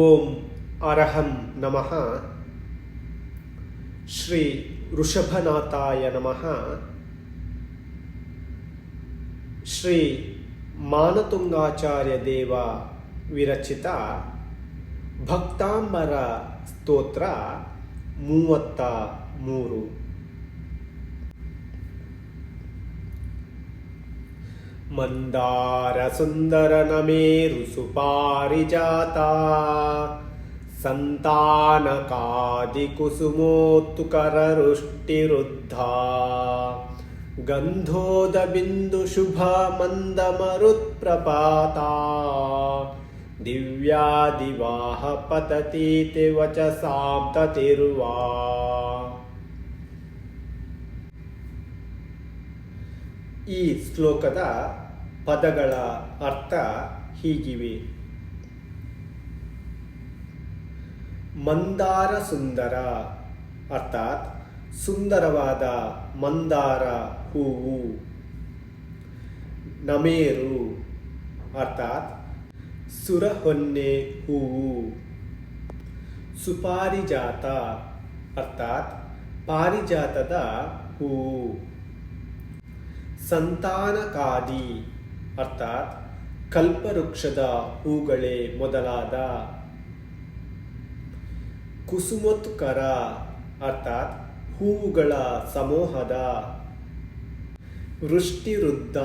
ಓಂ ಅರಹಂ ನಮಃ ಶ್ರೀ ಋಷಭನಾಥಾಯ ನಮಃ ಶ್ರೀ ಮಾನತುಂಗಾಚಾರ್ಯ ದೇವ ವಿರಚಿತ ಭಕ್ತಾಂಬರ ಸ್ತೋತ್ರ ಮೂವತ್ತ ಮೂರು मन्दारसुन्दरनमेरुसुपारिजाता। सन्तानकादिकुसुमोत्तुकररुष्टिरुद्धा। गन्धोदबिन्दुशुभ मन्दमरुत्प्रपाता दिव्या दिवाह पततिव च साततिर्वा ಈ ಶ್ಲೋಕದ ಪದಗಳ ಅರ್ಥ ಹೀಗಿವೆ. ಮಂದಾರ ಸುಂದರ ಅರ್ಥಾತ್ ಸುಂದರವಾದ ಮಂದಾರ ಹೂವು. ನಮೇರು ಅರ್ಥಾತ್ ಸುರಹೊನ್ನೆ ಹೂವು. ಸುಪಾರಿಜಾತ ಅರ್ಥಾತ್ ಪಾರಿಜಾತದ ಹೂವು. ಸಂತಾನಕಾದಿ ಅರ್ಥಾತ್ ಕಲ್ಪವೃಕ್ಷದ ಹೂಗಳೇ ಮೊದಲಾದ ಕುಸುಮೋತ್ಕರ ಅರ್ಥಾತ್ ಹೂವುಗಳ ಸಮೂಹದ ವೃಷ್ಟಿವೃದ್ಧ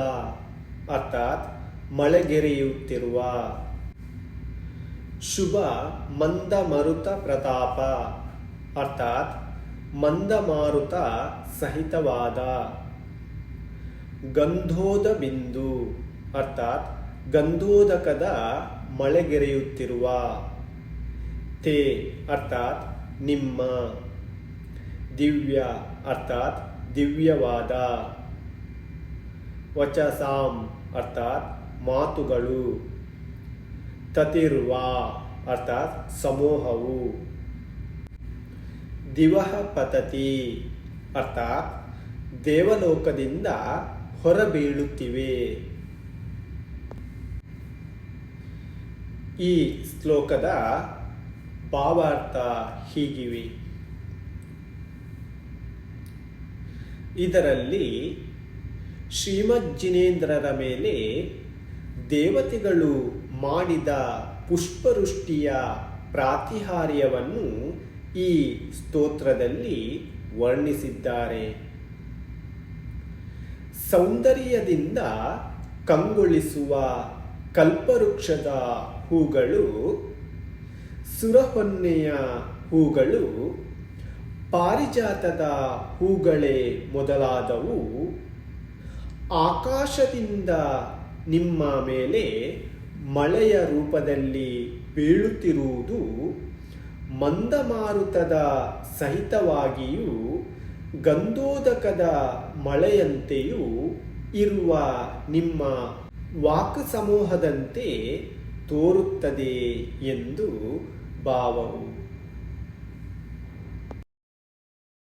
ಅರ್ಥಾತ್ ಮಳೆಗೆರೆಯುತ್ತಿರುವ ಶುಭ ಮಂದ ಮರುತ ಪ್ರತಾಪ ಅರ್ಥಾತ್ ಮಂದಮಾರುತ ಸಹಿತವಾದ ಗಂಧೋದ ಬಿಂದು ಅರ್ಥಾತ್ ಗಂಧೋದಕದ ಮಳೆಗೆರೆಯುತ್ತಿರುವ. ತೇ ಅರ್ಥಾತ್ ನಿಮ್ಮ. ದಿವ್ಯ ಅರ್ಥಾತ್ ದಿವ್ಯವಾದ. ವಚಸಾಂ ಅರ್ಥಾತ್ ಮಾತುಗಳು. ತತಿರುವ ಅರ್ಥಾತ್ ಸಮೂಹವು. ದಿವಹ ಪತತಿ ಅರ್ಥಾತ್ ದೇವಲೋಕದಿಂದ ಹೊರಬೀಳುತ್ತಿವೆ. ಈ ಶ್ಲೋಕದ ಭಾವಾರ್ಥ ಹೀಗಿವೆ. ಇದರಲ್ಲಿ ಶ್ರೀಮಜ್ಜಿನೇಂದ್ರರ ಮೇಲೆ ದೇವತೆಗಳು ಮಾಡಿದ ಪುಷ್ಪವೃಷ್ಟಿಯ ಪ್ರಾತಿಹಾರ್ಯವನ್ನು ಈ ಸ್ತೋತ್ರದಲ್ಲಿ ವರ್ಣಿಸಿದ್ದಾರೆ. ಸೌಂದರ್ಯದಿಂದ ಕಂಗೊಳಿಸುವ ಕಲ್ಪವೃಕ್ಷದ ಹೂಗಳು, ಸುರಹೊನ್ನೆಯ ಹೂಗಳು, ಪಾರಿಜಾತದ ಹೂಗಳೇ ಮೊದಲಾದವು. ಆಕಾಶದಿಂದ ನಿಮ್ಮ ಮೇಲೆ ಮಳೆಯ ರೂಪದಲ್ಲಿ ಬೀಳುತ್ತಿರುವುದು, ಮಂದಮಾರುತದ ಸಹಿತವಾಗಿಯೂ ಗಂಧೋದಕದ ಮಳೆಯಂತೆಯೂ ಇರುವ ನಿಮ್ಮ ವಾಕ್ ಸಮೂಹದಂತೆ ತೋರುತ್ತದೆ ಎಂದು ಭಾವವು.